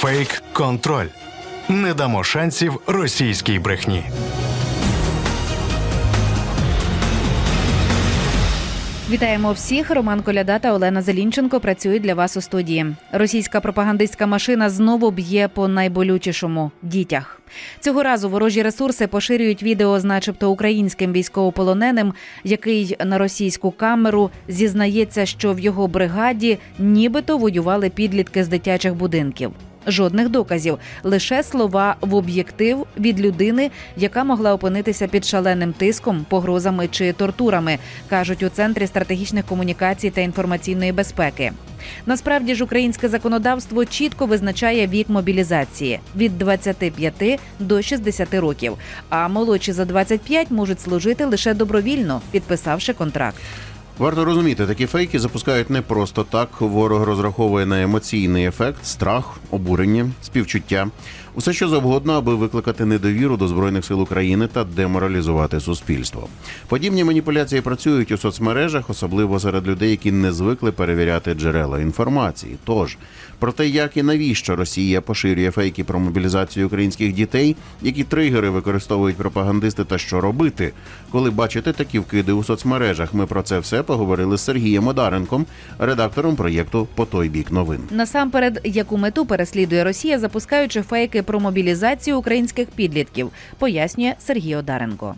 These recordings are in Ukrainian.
Фейк контроль. Не дамо шансів російській брехні. Вітаємо всіх. Роман Коляда та Олена Зелінченко працюють для вас у студії. Російська пропагандистська машина знову б'є по найболючішому дітях. Цього разу ворожі ресурси поширюють відео з, начебто, українським військовополоненим, який на російську камеру зізнається, що в його бригаді нібито воювали підлітки з дитячих будинків. Жодних доказів, лише слова в об'єктив від людини, яка могла опинитися під шаленим тиском, погрозами чи тортурами, кажуть у центрі стратегічних комунікацій та інформаційної безпеки. Насправді ж українське законодавство чітко визначає вік мобілізації від 25 до 60 років, а молодші за 25 можуть служити лише добровільно, підписавши контракт. Варто розуміти, такі фейки запускають не просто так. Ворог розраховує на емоційний ефект, страх, обурення, співчуття, усе що завгодно, аби викликати недовіру до збройних сил України та деморалізувати суспільство. Подібні маніпуляції працюють у соцмережах, особливо серед людей, які не звикли перевіряти джерела інформації. Тож про те, як і навіщо Росія поширює фейки про мобілізацію українських дітей, які тригери використовують пропагандисти, та що робити, коли бачите такі вкиди у соцмережах. Ми про це все поговорили з Сергієм Одаренком, редактором проєкту По той бік новин. Насамперед, яку мету переслідує Росія, запускаючи фейки про мобілізацію українських підлітків, пояснює Сергій Одаренко.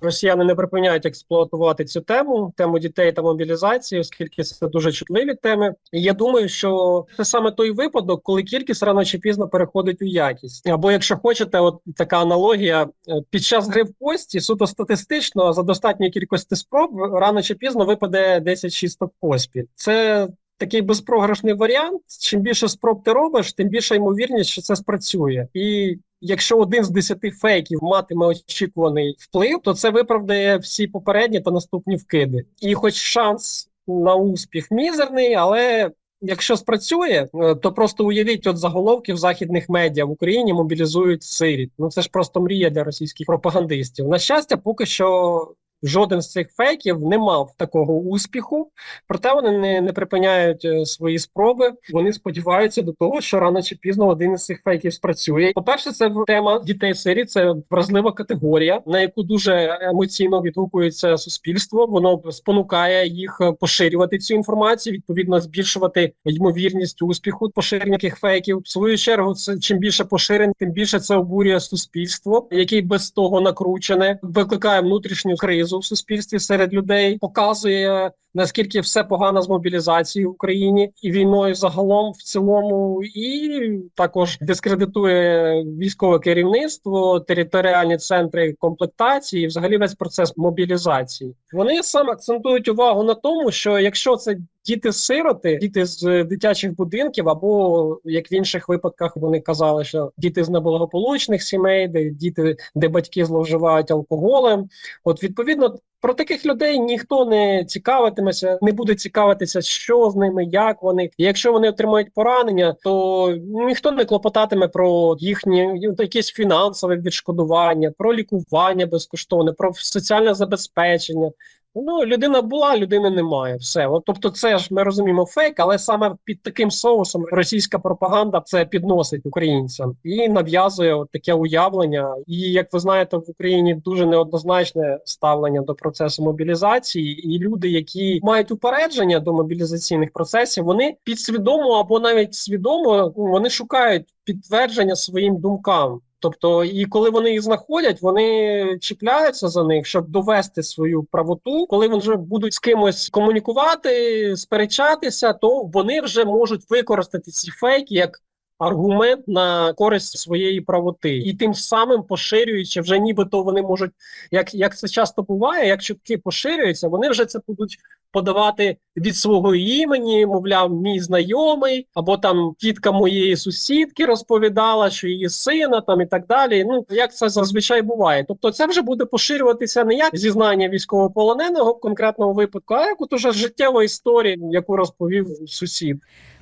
Росіяни не припиняють експлуатувати цю тему, тему дітей та мобілізації, оскільки це дуже чутливі теми. І я думаю, що це саме той випадок, коли кількість рано чи пізно переходить у якість. Або якщо хочете, от така аналогія е, під час гри в кості, суто статистично за достатньої кількості спроб рано чи пізно випаде 10 шісток поспіль. Це Такий безпрограшний варіант. Чим більше спроб ти робиш, тим більша ймовірність, що це спрацює. І якщо один з десяти фейків матиме очікуваний вплив, то це виправдає всі попередні та наступні вкиди. І, хоч шанс на успіх мізерний, але якщо спрацює, е, то просто уявіть от заголовки в західних медіа в Україні мобілізують сиріт. Ну це ж просто мрія для російських пропагандистів. На щастя, поки що. Жоден з цих фейків не мав такого успіху, проте вони не, не припиняють е, свої спроби. Вони сподіваються до того, що рано чи пізно один із цих фейків спрацює. По перше, це тема дітей сирі це вразлива категорія, на яку дуже емоційно відгукується суспільство. Воно спонукає їх е, поширювати цю інформацію, відповідно збільшувати ймовірність успіху поширення таких фейків. В свою чергу, це чим більше поширень, тим більше це обурює суспільство, яке без того накручене, викликає внутрішню кризу в суспільстві серед людей, показує наскільки все погано з мобілізацією в Україні і війною загалом в цілому, і також дискредитує військове керівництво, територіальні центри комплектації, і взагалі весь процес мобілізації. Вони саме акцентують увагу на тому, що якщо це Діти-сироти, діти з дитячих будинків, або як в інших випадках вони казали, що діти з неблагополучних сімей, де діти, де батьки зловживають алкоголем. От відповідно про таких людей ніхто не цікавитиметься, не буде цікавитися, що з ними, як вони. Якщо вони отримають поранення, то ніхто не клопотатиме про їхнє якесь фінансове відшкодування, про лікування безкоштовне, про соціальне забезпечення. Ну, людина була, людини немає. Все. Тобто, це ж ми розуміємо фейк, але саме під таким соусом російська пропаганда це підносить українцям і нав'язує таке уявлення. І як ви знаєте, в Україні дуже неоднозначне ставлення до процесу мобілізації, і люди, які мають упередження до мобілізаційних процесів, вони підсвідомо або навіть свідомо вони шукають підтвердження своїм думкам. Тобто, і коли вони їх знаходять, вони чіпляються за них, щоб довести свою правоту. Коли вони вже будуть з кимось комунікувати, сперечатися, то вони вже можуть використати ці фейки як аргумент на користь своєї правоти, і тим самим поширюючи, вже нібито вони можуть, як як це часто буває, як чутки поширюються, вони вже це будуть подавати від свого імені, мовляв, мій знайомий, або там тітка моєї сусідки розповідала, що її сина там і так далі. Ну як це зазвичай буває. Тобто, це вже буде поширюватися не як зізнання військовополоненого в конкретному випадку, а як от уже життєва історія, яку розповів сусід.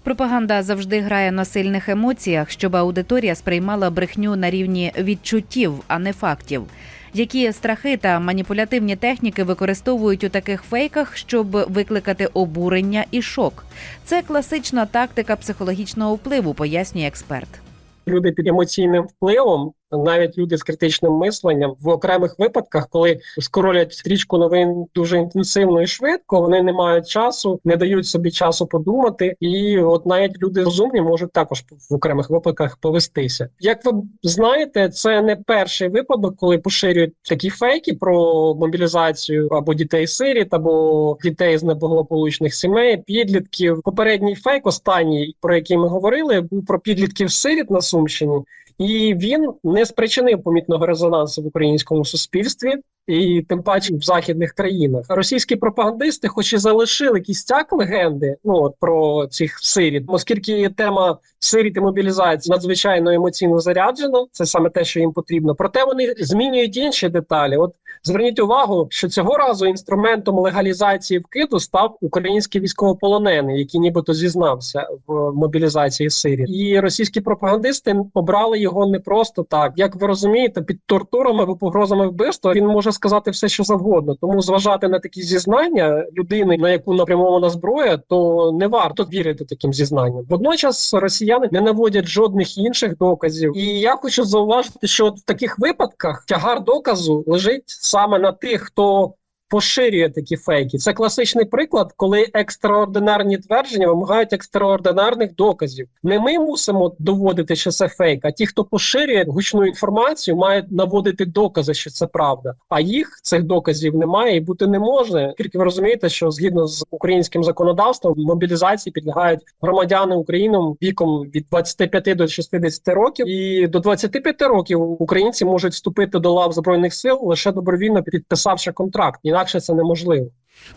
Пропаганда завжди грає на сильних емоціях, щоб аудиторія сприймала брехню на рівні відчуттів, а не фактів. Які страхи та маніпулятивні техніки використовують у таких фейках, щоб викликати обурення і шок? Це класична тактика психологічного впливу, пояснює експерт. люди під емоційним впливом, навіть люди з критичним мисленням, в окремих випадках, коли скоролять стрічку новин дуже інтенсивно і швидко, вони не мають часу, не дають собі часу подумати, і от навіть люди розумні можуть також в окремих випадках повестися. Як ви знаєте, це не перший випадок, коли поширюють такі фейки про мобілізацію або дітей сиріт, або дітей з неблагополучних сімей, підлітків. Попередній фейк, останній про який ми говорили, був про підлітків сиріт на Сумщині. І він не спричинив помітного резонансу в українському суспільстві, і тим паче в західних країнах. Російські пропагандисти, хоч і залишили кістяк легенди, ну от про цих сиріт, оскільки тема сиріт і мобілізації надзвичайно емоційно заряджена, це саме те, що їм потрібно. Проте вони змінюють інші деталі. От зверніть увагу, що цього разу інструментом легалізації вкиду став український військовополонений, який нібито зізнався в мобілізації сиріт. І російські пропагандисти обрали його не просто так. Як ви розумієте, під тортурами або погрозами вбивства він може сказати все, що завгодно. Тому зважати на такі зізнання людини, на яку напрямована зброя, то не варто вірити таким зізнанням. Водночас росіяни не наводять жодних інших доказів. І я хочу зауважити, що в таких випадках тягар доказу лежить саме на тих, хто поширює такі фейки. Це класичний приклад, коли екстраординарні твердження вимагають екстраординарних доказів. Не ми мусимо доводити, що це фейк, а ті, хто поширює гучну інформацію, мають наводити докази, що це правда. А їх цих доказів немає і бути не може. Тільки ви розумієте, що згідно з українським законодавством мобілізації підлягають громадяни України віком від 25 до 60 років, і до 25 років українці можуть вступити до лав збройних сил лише добровільно підписавши контракт. Інакше це неможливо.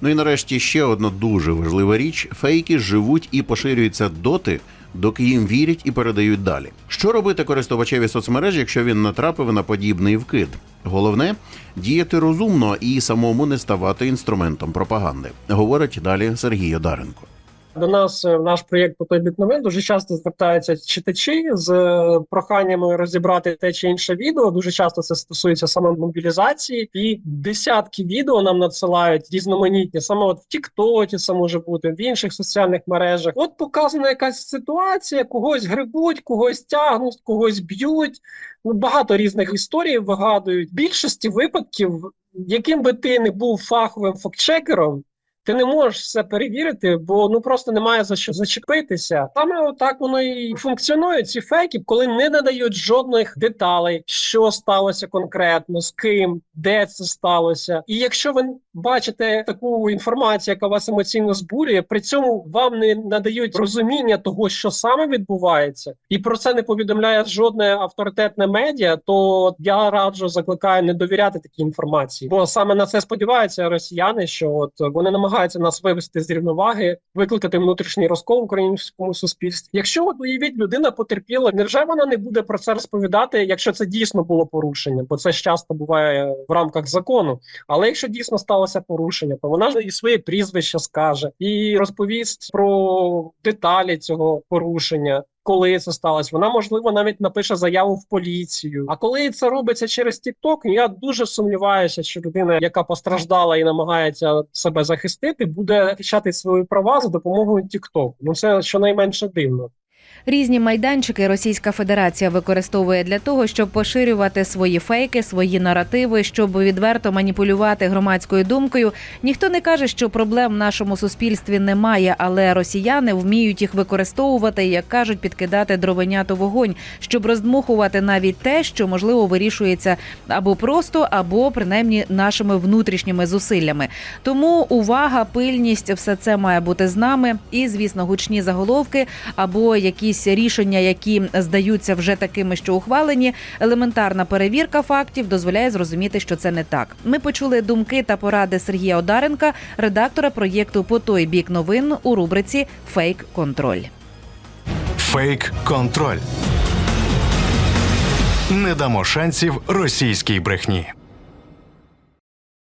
Ну і нарешті ще одна дуже важлива річ: фейки живуть і поширюються доти, доки їм вірять і передають далі. Що робити користувачеві соцмереж, якщо він натрапив на подібний вкид? Головне діяти розумно і самому не ставати інструментом пропаганди, говорить далі Сергій Одаренко. До нас е, в наш проєкт по той бік новин дуже часто звертаються читачі з е, проханнями розібрати те чи інше відео. Дуже часто це стосується саме мобілізації, і десятки відео нам надсилають різноманітні. Саме от в Тіктоці це може бути в інших соціальних мережах. От показана якась ситуація, когось грибуть, когось тягнуть, когось б'ють. Ну багато різних історій вигадують. В більшості випадків, яким би ти не був фаховим фактчекером, ти не можеш все перевірити, бо ну просто немає за що зачепитися. Саме так воно і функціонує. Ці фейки, коли не надають жодних деталей, що сталося конкретно, з ким, де це сталося. І якщо ви бачите таку інформацію, яка вас емоційно збурює, при цьому вам не надають розуміння того, що саме відбувається, і про це не повідомляє жодне авторитетне медіа, то я раджу закликаю не довіряти такій інформації, бо саме на це сподіваються росіяни, що от вони намагаються нас вивести з рівноваги, викликати внутрішній розкол в українському суспільстві. Якщо от уявіть, людина потерпіла, невже вона не буде про це розповідати, якщо це дійсно було порушення? Бо це ж часто буває в рамках закону. Але якщо дійсно сталося порушення, то вона ж і своє прізвище скаже і розповість про деталі цього порушення. Коли це сталося, вона можливо навіть напише заяву в поліцію. А коли це робиться через TikTok, я дуже сумніваюся, що людина, яка постраждала і намагається себе захистити, буде захищати свої права за допомогою TikTok. Ну це щонайменше дивно. Різні майданчики Російська Федерація використовує для того, щоб поширювати свої фейки, свої наративи, щоб відверто маніпулювати громадською думкою. Ніхто не каже, що проблем в нашому суспільстві немає, але росіяни вміють їх використовувати, як кажуть, підкидати дровенят у вогонь, щоб роздмухувати навіть те, що можливо вирішується або просто, або принаймні нашими внутрішніми зусиллями. Тому увага, пильність, все це має бути з нами. І, звісно, гучні заголовки або якісь рішення, які здаються вже такими, що ухвалені. Елементарна перевірка фактів дозволяє зрозуміти, що це не так. Ми почули думки та поради Сергія Одаренка, редактора проєкту По той бік новин у рубриці Фейк контроль. Фейк контроль. Не дамо шансів російській брехні.